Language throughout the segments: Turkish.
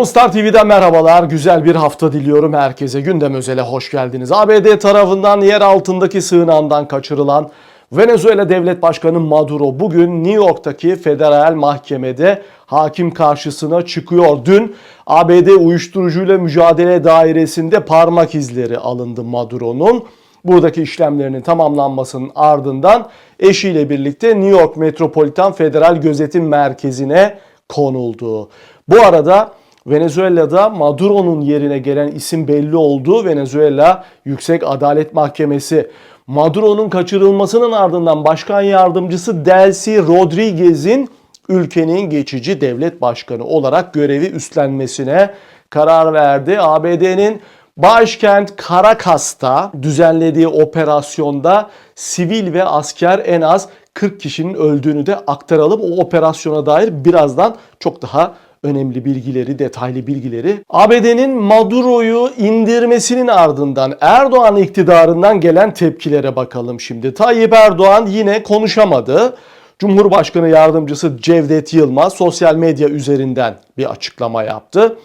Konstar TV'den merhabalar. Güzel bir hafta diliyorum herkese. Gündem özele hoş geldiniz. ABD tarafından yer altındaki sığınağından kaçırılan Venezuela Devlet Başkanı Maduro bugün New York'taki federal mahkemede hakim karşısına çıkıyor. Dün ABD uyuşturucuyla mücadele dairesinde parmak izleri alındı Maduro'nun. Buradaki işlemlerinin tamamlanmasının ardından eşiyle birlikte New York Metropolitan Federal Gözetim Merkezi'ne konuldu. Bu arada Venezuela'da Maduro'nun yerine gelen isim belli oldu. Venezuela Yüksek Adalet Mahkemesi Maduro'nun kaçırılmasının ardından başkan yardımcısı Delcy Rodriguez'in ülkenin geçici devlet başkanı olarak görevi üstlenmesine karar verdi. ABD'nin başkent Caracas'ta düzenlediği operasyonda sivil ve asker en az 40 kişinin öldüğünü de aktaralım. O operasyona dair birazdan çok daha önemli bilgileri, detaylı bilgileri. ABD'nin Maduro'yu indirmesinin ardından Erdoğan iktidarından gelen tepkilere bakalım şimdi. Tayyip Erdoğan yine konuşamadı. Cumhurbaşkanı yardımcısı Cevdet Yılmaz sosyal medya üzerinden bir açıklama yaptı.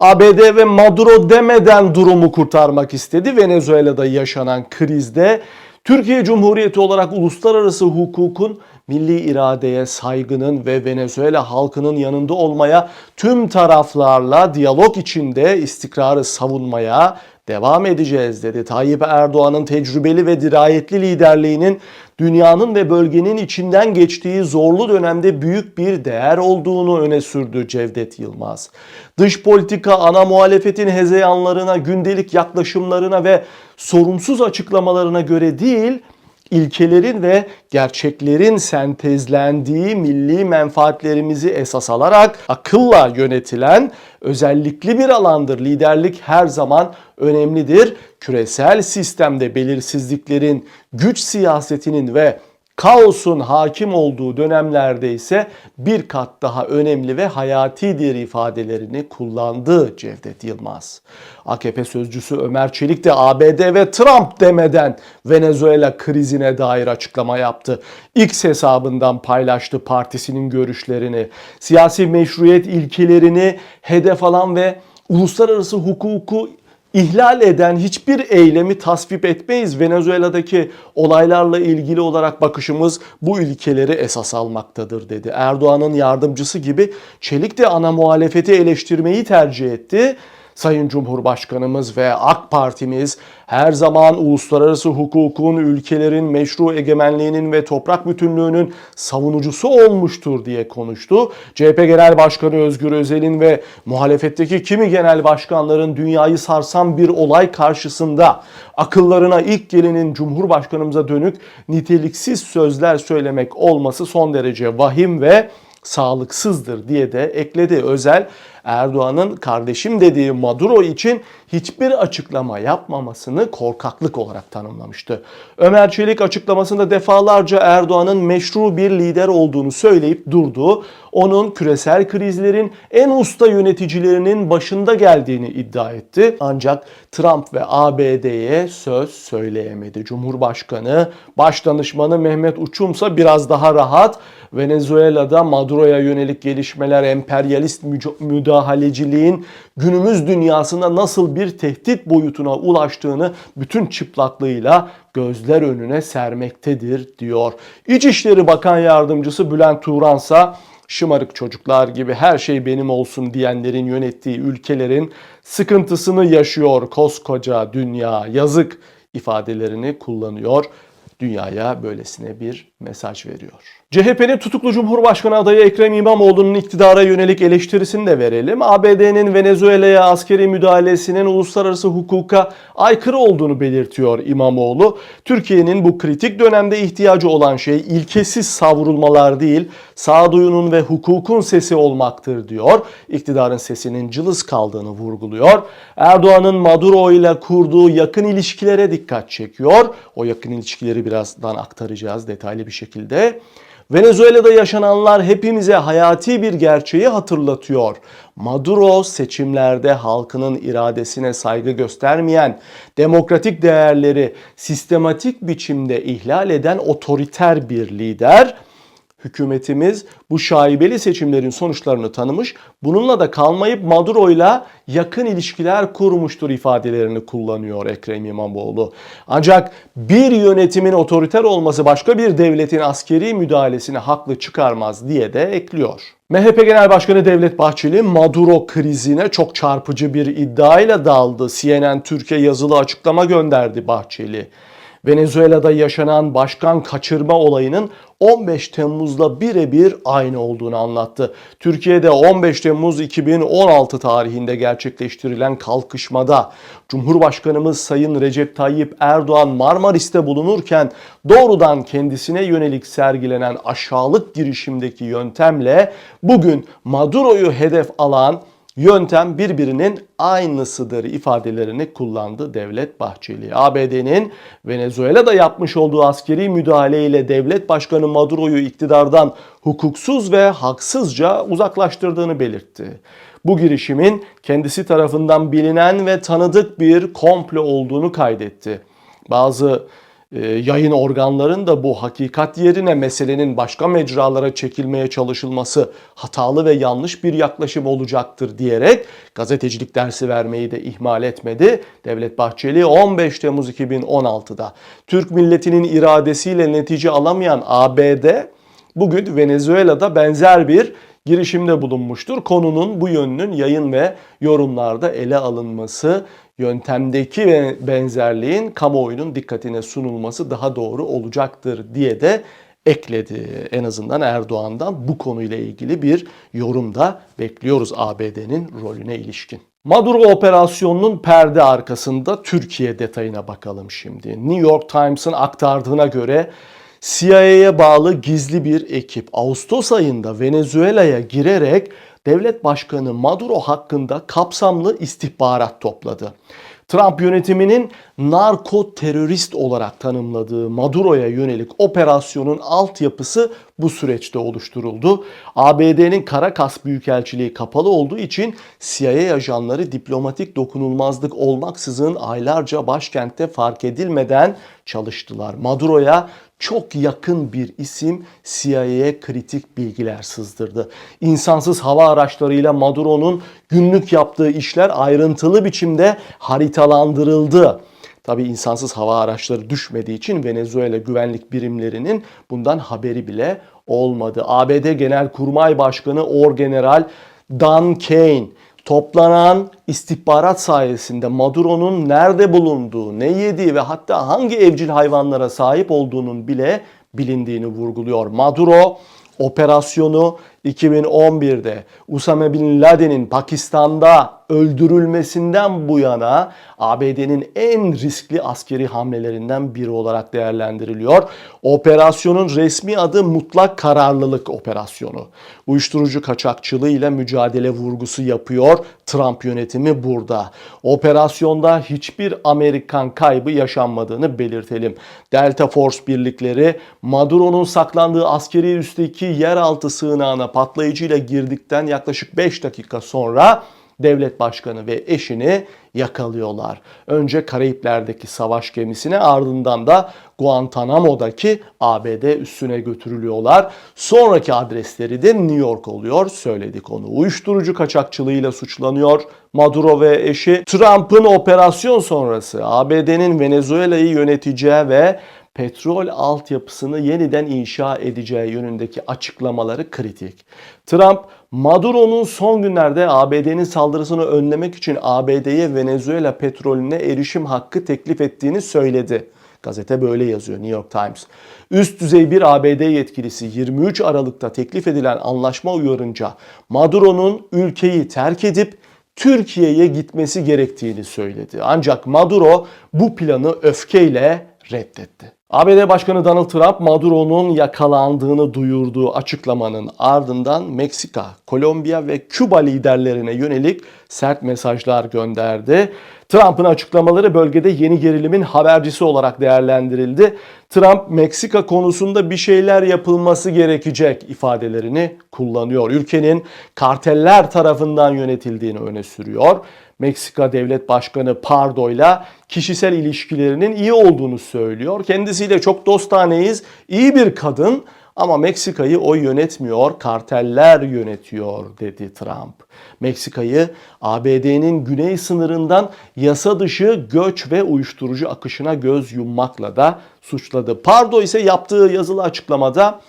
ABD ve Maduro demeden durumu kurtarmak istedi. Venezuela'da yaşanan krizde Türkiye Cumhuriyeti olarak uluslararası hukukun milli iradeye saygının ve Venezuela halkının yanında olmaya tüm taraflarla diyalog içinde istikrarı savunmaya devam edeceğiz dedi. Tayyip Erdoğan'ın tecrübeli ve dirayetli liderliğinin dünyanın ve bölgenin içinden geçtiği zorlu dönemde büyük bir değer olduğunu öne sürdü Cevdet Yılmaz. Dış politika ana muhalefetin hezeyanlarına, gündelik yaklaşımlarına ve sorumsuz açıklamalarına göre değil, ilkelerin ve gerçeklerin sentezlendiği milli menfaatlerimizi esas alarak akılla yönetilen özellikli bir alandır. Liderlik her zaman önemlidir. Küresel sistemde belirsizliklerin, güç siyasetinin ve kaosun hakim olduğu dönemlerde ise bir kat daha önemli ve hayatidir ifadelerini kullandı Cevdet Yılmaz. AKP sözcüsü Ömer Çelik de ABD ve Trump demeden Venezuela krizine dair açıklama yaptı. X hesabından paylaştı partisinin görüşlerini, siyasi meşruiyet ilkelerini hedef alan ve uluslararası hukuku ihlal eden hiçbir eylemi tasvip etmeyiz. Venezuela'daki olaylarla ilgili olarak bakışımız bu ilkeleri esas almaktadır dedi. Erdoğan'ın yardımcısı gibi Çelik de ana muhalefeti eleştirmeyi tercih etti. Sayın Cumhurbaşkanımız ve AK Partimiz her zaman uluslararası hukukun, ülkelerin meşru egemenliğinin ve toprak bütünlüğünün savunucusu olmuştur diye konuştu. CHP Genel Başkanı Özgür Özel'in ve muhalefetteki kimi genel başkanların dünyayı sarsan bir olay karşısında akıllarına ilk gelenin Cumhurbaşkanımıza dönük niteliksiz sözler söylemek olması son derece vahim ve sağlıksızdır diye de ekledi. Özel Erdoğan'ın kardeşim dediği Maduro için hiçbir açıklama yapmamasını korkaklık olarak tanımlamıştı. Ömer Çelik açıklamasında defalarca Erdoğan'ın meşru bir lider olduğunu söyleyip durdu. Onun küresel krizlerin en usta yöneticilerinin başında geldiğini iddia etti. Ancak Trump ve ABD'ye söz söyleyemedi. Cumhurbaşkanı, Başdanışmanı Mehmet Uçumsa biraz daha rahat. Venezuela'da Maduro'ya yönelik gelişmeler emperyalist müdahaleciliğin günümüz dünyasında nasıl bir tehdit boyutuna ulaştığını bütün çıplaklığıyla gözler önüne sermektedir diyor. İçişleri Bakan Yardımcısı Bülent Turansa şımarık çocuklar gibi her şey benim olsun diyenlerin yönettiği ülkelerin sıkıntısını yaşıyor koskoca dünya yazık ifadelerini kullanıyor. Dünyaya böylesine bir mesaj veriyor. CHP'nin tutuklu Cumhurbaşkanı adayı Ekrem İmamoğlu'nun iktidara yönelik eleştirisini de verelim. ABD'nin Venezuela'ya askeri müdahalesinin uluslararası hukuka aykırı olduğunu belirtiyor İmamoğlu. Türkiye'nin bu kritik dönemde ihtiyacı olan şey ilkesiz savrulmalar değil, sağduyunun ve hukukun sesi olmaktır diyor. İktidarın sesinin cılız kaldığını vurguluyor. Erdoğan'ın Maduro ile kurduğu yakın ilişkilere dikkat çekiyor. O yakın ilişkileri birazdan aktaracağız detaylı bir şekilde. Venezuela'da yaşananlar hepimize hayati bir gerçeği hatırlatıyor. Maduro seçimlerde halkının iradesine saygı göstermeyen, demokratik değerleri sistematik biçimde ihlal eden otoriter bir lider Hükümetimiz bu şaibeli seçimlerin sonuçlarını tanımış, bununla da kalmayıp Maduro'yla yakın ilişkiler kurmuştur ifadelerini kullanıyor Ekrem İmamoğlu. Ancak bir yönetimin otoriter olması başka bir devletin askeri müdahalesini haklı çıkarmaz diye de ekliyor. MHP Genel Başkanı Devlet Bahçeli Maduro krizine çok çarpıcı bir iddiayla daldı. CNN Türkiye yazılı açıklama gönderdi Bahçeli. Venezuela'da yaşanan başkan kaçırma olayının 15 Temmuz'la birebir aynı olduğunu anlattı. Türkiye'de 15 Temmuz 2016 tarihinde gerçekleştirilen kalkışmada Cumhurbaşkanımız Sayın Recep Tayyip Erdoğan Marmaris'te bulunurken doğrudan kendisine yönelik sergilenen aşağılık girişimdeki yöntemle bugün Maduro'yu hedef alan yöntem birbirinin aynısıdır ifadelerini kullandı Devlet Bahçeli. ABD'nin Venezuela'da yapmış olduğu askeri müdahaleyle devlet başkanı Maduro'yu iktidardan hukuksuz ve haksızca uzaklaştırdığını belirtti. Bu girişimin kendisi tarafından bilinen ve tanıdık bir komplo olduğunu kaydetti. Bazı e, yayın organların da bu hakikat yerine meselenin başka mecralara çekilmeye çalışılması hatalı ve yanlış bir yaklaşım olacaktır diyerek gazetecilik dersi vermeyi de ihmal etmedi. Devlet Bahçeli 15 Temmuz 2016'da Türk milletinin iradesiyle netice alamayan ABD bugün Venezuela'da benzer bir girişimde bulunmuştur. Konunun bu yönünün yayın ve yorumlarda ele alınması, yöntemdeki ve benzerliğin kamuoyunun dikkatine sunulması daha doğru olacaktır diye de ekledi. En azından Erdoğan'dan bu konuyla ilgili bir yorum da bekliyoruz ABD'nin rolüne ilişkin. Maduro operasyonunun perde arkasında Türkiye detayına bakalım şimdi. New York Times'ın aktardığına göre CIA'ya bağlı gizli bir ekip Ağustos ayında Venezuela'ya girerek devlet başkanı Maduro hakkında kapsamlı istihbarat topladı. Trump yönetiminin narko terörist olarak tanımladığı Maduro'ya yönelik operasyonun altyapısı bu süreçte oluşturuldu. ABD'nin Karakas Büyükelçiliği kapalı olduğu için CIA ajanları diplomatik dokunulmazlık olmaksızın aylarca başkentte fark edilmeden çalıştılar. Maduro'ya çok yakın bir isim CIA'ye kritik bilgiler sızdırdı. İnsansız hava araçlarıyla Maduro'nun günlük yaptığı işler ayrıntılı biçimde haritalandırıldı. Tabi insansız hava araçları düşmediği için Venezuela güvenlik birimlerinin bundan haberi bile olmadı. ABD Genelkurmay Başkanı Orgeneral Dan Kane toplanan istihbarat sayesinde Maduro'nun nerede bulunduğu, ne yediği ve hatta hangi evcil hayvanlara sahip olduğunun bile bilindiğini vurguluyor. Maduro operasyonu 2011'de Usame Bin Laden'in Pakistan'da öldürülmesinden bu yana ABD'nin en riskli askeri hamlelerinden biri olarak değerlendiriliyor. Operasyonun resmi adı mutlak kararlılık operasyonu. Uyuşturucu kaçakçılığı ile mücadele vurgusu yapıyor Trump yönetimi burada. Operasyonda hiçbir Amerikan kaybı yaşanmadığını belirtelim. Delta Force birlikleri Maduro'nun saklandığı askeri üsteki yeraltı sığınağına patlayıcıyla girdikten yaklaşık 5 dakika sonra devlet başkanı ve eşini yakalıyorlar. Önce Karayipler'deki savaş gemisine ardından da Guantanamo'daki ABD üssüne götürülüyorlar. Sonraki adresleri de New York oluyor. Söyledik onu. Uyuşturucu kaçakçılığıyla suçlanıyor. Maduro ve eşi Trump'ın operasyon sonrası ABD'nin Venezuela'yı yöneteceği ve petrol altyapısını yeniden inşa edeceği yönündeki açıklamaları kritik. Trump, Maduro'nun son günlerde ABD'nin saldırısını önlemek için ABD'ye Venezuela petrolüne erişim hakkı teklif ettiğini söyledi. Gazete böyle yazıyor New York Times. Üst düzey bir ABD yetkilisi 23 Aralık'ta teklif edilen anlaşma uyarınca Maduro'nun ülkeyi terk edip Türkiye'ye gitmesi gerektiğini söyledi. Ancak Maduro bu planı öfkeyle reddetti. ABD Başkanı Donald Trump Maduro'nun yakalandığını duyurduğu açıklamanın ardından Meksika, Kolombiya ve Küba liderlerine yönelik sert mesajlar gönderdi. Trump'ın açıklamaları bölgede yeni gerilimin habercisi olarak değerlendirildi. Trump Meksika konusunda bir şeyler yapılması gerekecek ifadelerini kullanıyor. Ülkenin karteller tarafından yönetildiğini öne sürüyor. Meksika Devlet Başkanı Pardo ile kişisel ilişkilerinin iyi olduğunu söylüyor. Kendisiyle çok dostaneyiz, iyi bir kadın Ama Meksika'yı o yönetmiyor, karteller yönetiyor dedi Trump. Meksika'yı ABD'nin güney sınırından yasa dışı göç ve uyuşturucu akışına göz yummakla da suçladı. Pardo ise yaptığı yazılı açıklamada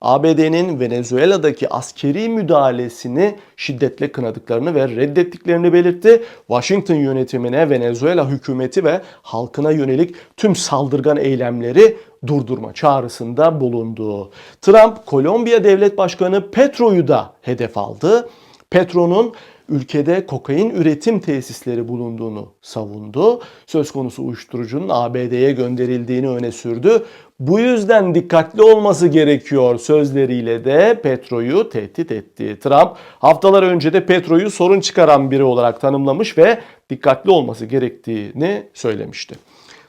ABD'nin Venezuela'daki askeri müdahalesini şiddetle kınadıklarını ve reddettiklerini belirtti. Washington yönetimine Venezuela hükümeti ve halkına yönelik tüm saldırgan eylemleri durdurma çağrısında bulundu. Trump, Kolombiya Devlet Başkanı Petro'yu da hedef aldı. Petro'nun ülkede kokain üretim tesisleri bulunduğunu savundu. Söz konusu uyuşturucunun ABD'ye gönderildiğini öne sürdü. Bu yüzden dikkatli olması gerekiyor sözleriyle de Petro'yu tehdit etti. Trump haftalar önce de Petro'yu sorun çıkaran biri olarak tanımlamış ve dikkatli olması gerektiğini söylemişti.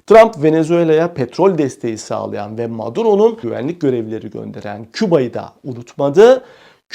Trump Venezuela'ya petrol desteği sağlayan ve Maduro'nun güvenlik görevlileri gönderen Küba'yı da unutmadı.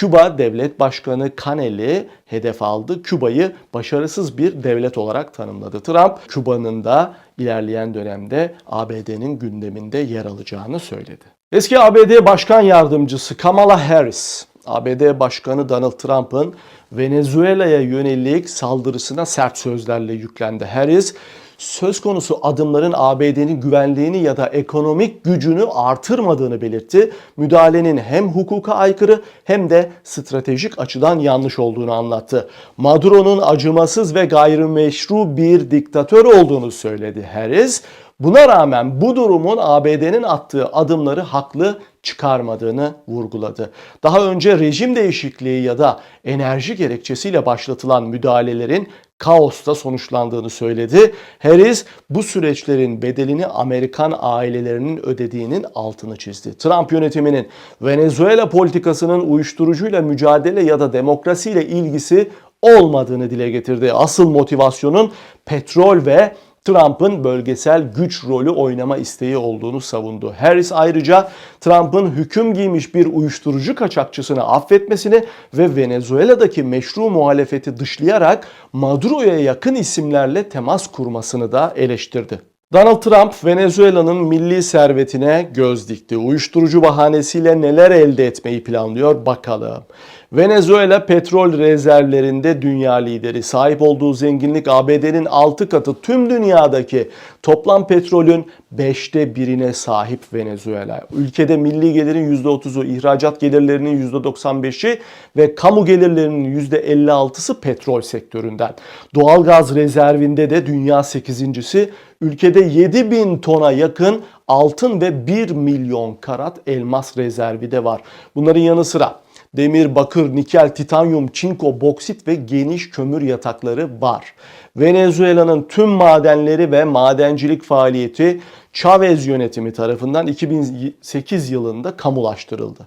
Küba Devlet Başkanı Canel'i hedef aldı. Küba'yı başarısız bir devlet olarak tanımladı. Trump, Küba'nın da ilerleyen dönemde ABD'nin gündeminde yer alacağını söyledi. Eski ABD Başkan Yardımcısı Kamala Harris, ABD Başkanı Donald Trump'ın Venezuela'ya yönelik saldırısına sert sözlerle yüklendi. Harris, söz konusu adımların ABD'nin güvenliğini ya da ekonomik gücünü artırmadığını belirtti. Müdahalenin hem hukuka aykırı hem de stratejik açıdan yanlış olduğunu anlattı. Maduro'nun acımasız ve gayrimeşru bir diktatör olduğunu söyledi Harris. Buna rağmen bu durumun ABD'nin attığı adımları haklı çıkarmadığını vurguladı. Daha önce rejim değişikliği ya da enerji gerekçesiyle başlatılan müdahalelerin kaosta sonuçlandığını söyledi. Harris bu süreçlerin bedelini Amerikan ailelerinin ödediğinin altını çizdi. Trump yönetiminin Venezuela politikasının uyuşturucuyla mücadele ya da demokrasiyle ilgisi olmadığını dile getirdi. Asıl motivasyonun petrol ve Trump'ın bölgesel güç rolü oynama isteği olduğunu savundu. Harris ayrıca Trump'ın hüküm giymiş bir uyuşturucu kaçakçısını affetmesini ve Venezuela'daki meşru muhalefeti dışlayarak Maduro'ya yakın isimlerle temas kurmasını da eleştirdi. Donald Trump Venezuela'nın milli servetine göz dikti. Uyuşturucu bahanesiyle neler elde etmeyi planlıyor bakalım. Venezuela petrol rezervlerinde dünya lideri. Sahip olduğu zenginlik ABD'nin 6 katı tüm dünyadaki toplam petrolün 5'te birine sahip Venezuela. Ülkede milli gelirin %30'u, ihracat gelirlerinin %95'i ve kamu gelirlerinin %56'sı petrol sektöründen. Doğalgaz rezervinde de dünya 8.si. Ülkede 7 bin tona yakın altın ve 1 milyon karat elmas rezervi de var. Bunların yanı sıra demir, bakır, nikel, titanyum, çinko, boksit ve geniş kömür yatakları var. Venezuela'nın tüm madenleri ve madencilik faaliyeti Chavez yönetimi tarafından 2008 yılında kamulaştırıldı.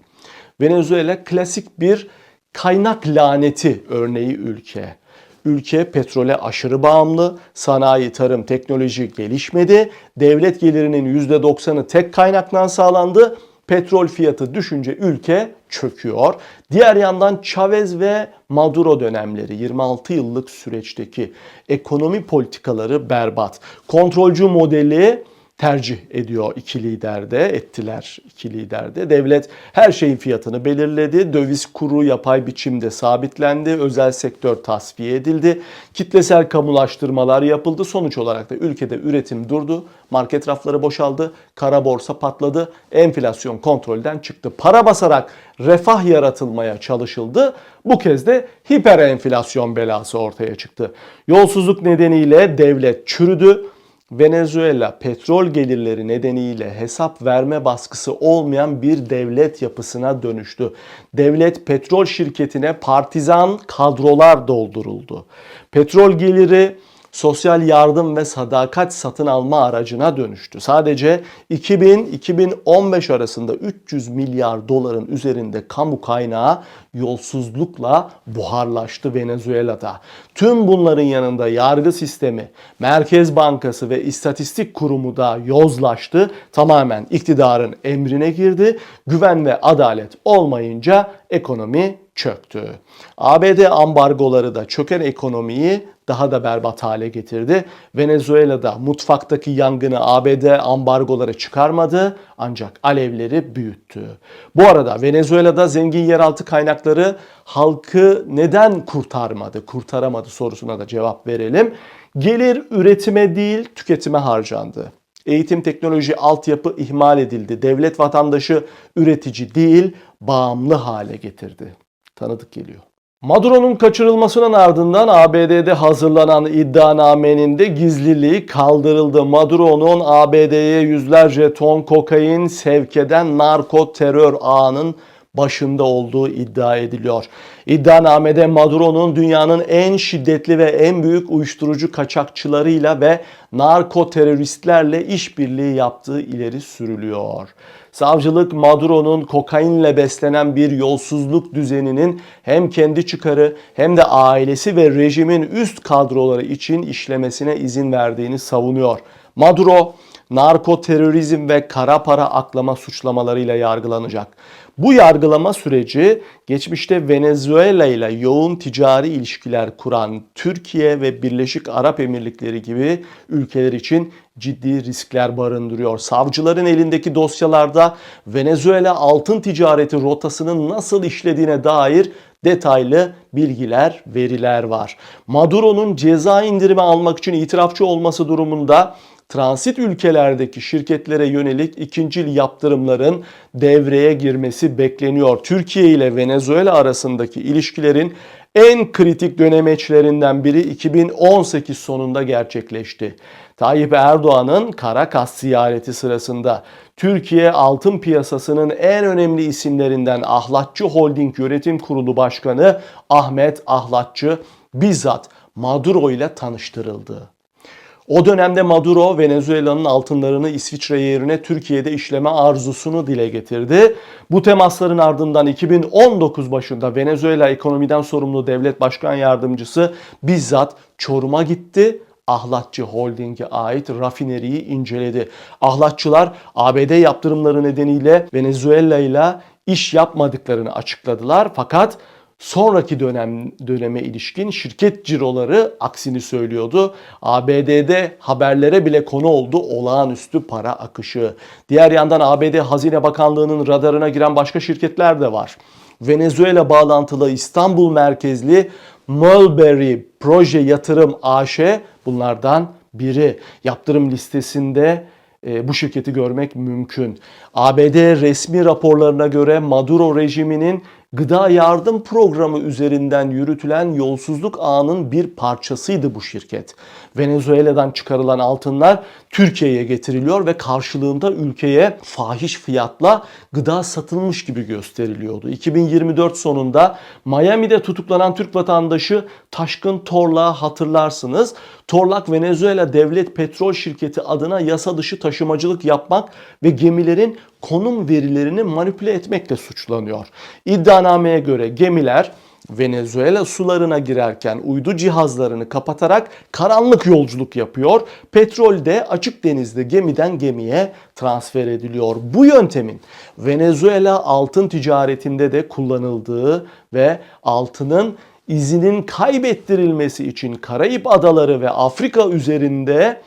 Venezuela klasik bir kaynak laneti örneği ülke. Ülke petrole aşırı bağımlı, sanayi, tarım, teknoloji gelişmedi, devlet gelirinin %90'ı tek kaynaktan sağlandı, petrol fiyatı düşünce ülke çöküyor. Diğer yandan Chavez ve Maduro dönemleri 26 yıllık süreçteki ekonomi politikaları berbat. Kontrolcü modeli tercih ediyor iki lider de, ettiler iki lider de. Devlet her şeyin fiyatını belirledi. Döviz kuru yapay biçimde sabitlendi. Özel sektör tasfiye edildi. Kitlesel kamulaştırmalar yapıldı. Sonuç olarak da ülkede üretim durdu. Market rafları boşaldı. Kara borsa patladı. Enflasyon kontrolden çıktı. Para basarak refah yaratılmaya çalışıldı. Bu kez de hiper enflasyon belası ortaya çıktı. Yolsuzluk nedeniyle devlet çürüdü. Venezuela petrol gelirleri nedeniyle hesap verme baskısı olmayan bir devlet yapısına dönüştü. Devlet petrol şirketine partizan kadrolar dolduruldu. Petrol geliri sosyal yardım ve sadakat satın alma aracına dönüştü. Sadece 2000-2015 arasında 300 milyar doların üzerinde kamu kaynağı yolsuzlukla buharlaştı Venezuela'da. Tüm bunların yanında yargı sistemi, Merkez Bankası ve İstatistik Kurumu da yozlaştı. Tamamen iktidarın emrine girdi. Güven ve adalet olmayınca ekonomi çöktü. ABD ambargoları da çöken ekonomiyi daha da berbat hale getirdi. Venezuela'da mutfaktaki yangını ABD ambargoları çıkarmadı ancak alevleri büyüttü. Bu arada Venezuela'da zengin yeraltı kaynakları halkı neden kurtarmadı, kurtaramadı sorusuna da cevap verelim. Gelir üretime değil tüketime harcandı. Eğitim teknoloji altyapı ihmal edildi. Devlet vatandaşı üretici değil bağımlı hale getirdi. Tanıdık geliyor. Maduro'nun kaçırılmasının ardından ABD'de hazırlanan iddianamenin de gizliliği kaldırıldı. Maduro'nun ABD'ye yüzlerce ton kokain sevk eden narko terör ağının başında olduğu iddia ediliyor. İddianamede Maduro'nun dünyanın en şiddetli ve en büyük uyuşturucu kaçakçılarıyla ve narko teröristlerle işbirliği yaptığı ileri sürülüyor. Savcılık Maduro'nun kokainle beslenen bir yolsuzluk düzeninin hem kendi çıkarı hem de ailesi ve rejimin üst kadroları için işlemesine izin verdiğini savunuyor. Maduro narko terörizm ve kara para aklama suçlamalarıyla yargılanacak. Bu yargılama süreci geçmişte Venezuela ile yoğun ticari ilişkiler kuran Türkiye ve Birleşik Arap Emirlikleri gibi ülkeler için ciddi riskler barındırıyor. Savcıların elindeki dosyalarda Venezuela altın ticareti rotasının nasıl işlediğine dair detaylı bilgiler, veriler var. Maduro'nun ceza indirimi almak için itirafçı olması durumunda transit ülkelerdeki şirketlere yönelik ikincil yaptırımların devreye girmesi bekleniyor. Türkiye ile Venezuela arasındaki ilişkilerin en kritik dönemeçlerinden biri 2018 sonunda gerçekleşti. Tayyip Erdoğan'ın Karakas ziyareti sırasında Türkiye altın piyasasının en önemli isimlerinden Ahlatçı Holding Yönetim Kurulu Başkanı Ahmet Ahlatçı bizzat Maduro ile tanıştırıldı. O dönemde Maduro Venezuela'nın altınlarını İsviçre yerine Türkiye'de işleme arzusunu dile getirdi. Bu temasların ardından 2019 başında Venezuela ekonomiden sorumlu devlet başkan yardımcısı bizzat Çorum'a gitti. Ahlatçı Holding'e ait rafineriyi inceledi. Ahlatçılar ABD yaptırımları nedeniyle Venezuela ile iş yapmadıklarını açıkladılar fakat sonraki dönem döneme ilişkin şirket ciroları aksini söylüyordu. ABD'de haberlere bile konu oldu olağanüstü para akışı. Diğer yandan ABD Hazine Bakanlığı'nın radarına giren başka şirketler de var. Venezuela bağlantılı İstanbul merkezli Mulberry Proje Yatırım AŞ bunlardan biri. Yaptırım listesinde e, bu şirketi görmek mümkün. ABD resmi raporlarına göre Maduro rejiminin gıda yardım programı üzerinden yürütülen yolsuzluk ağının bir parçasıydı bu şirket. Venezuela'dan çıkarılan altınlar Türkiye'ye getiriliyor ve karşılığında ülkeye fahiş fiyatla gıda satılmış gibi gösteriliyordu. 2024 sonunda Miami'de tutuklanan Türk vatandaşı Taşkın Torlak'ı hatırlarsınız. Torlak Venezuela Devlet Petrol Şirketi adına yasa dışı taşımacılık yapmak ve gemilerin konum verilerini manipüle etmekle suçlanıyor. İddianameye göre gemiler Venezuela sularına girerken uydu cihazlarını kapatarak karanlık yolculuk yapıyor. Petrol de açık denizde gemiden gemiye transfer ediliyor. Bu yöntemin Venezuela altın ticaretinde de kullanıldığı ve altının izinin kaybettirilmesi için Karayip Adaları ve Afrika üzerinde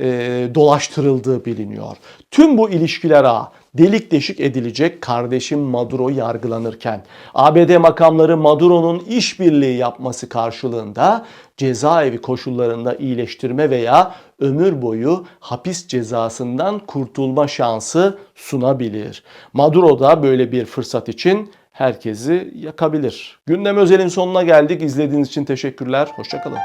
e, dolaştırıldığı biliniyor. Tüm bu ilişkiler ağı delik deşik edilecek kardeşim Maduro yargılanırken ABD makamları Maduro'nun işbirliği yapması karşılığında cezaevi koşullarında iyileştirme veya ömür boyu hapis cezasından kurtulma şansı sunabilir. Maduro da böyle bir fırsat için herkesi yakabilir. Gündem özelin sonuna geldik. İzlediğiniz için teşekkürler. Hoşçakalın.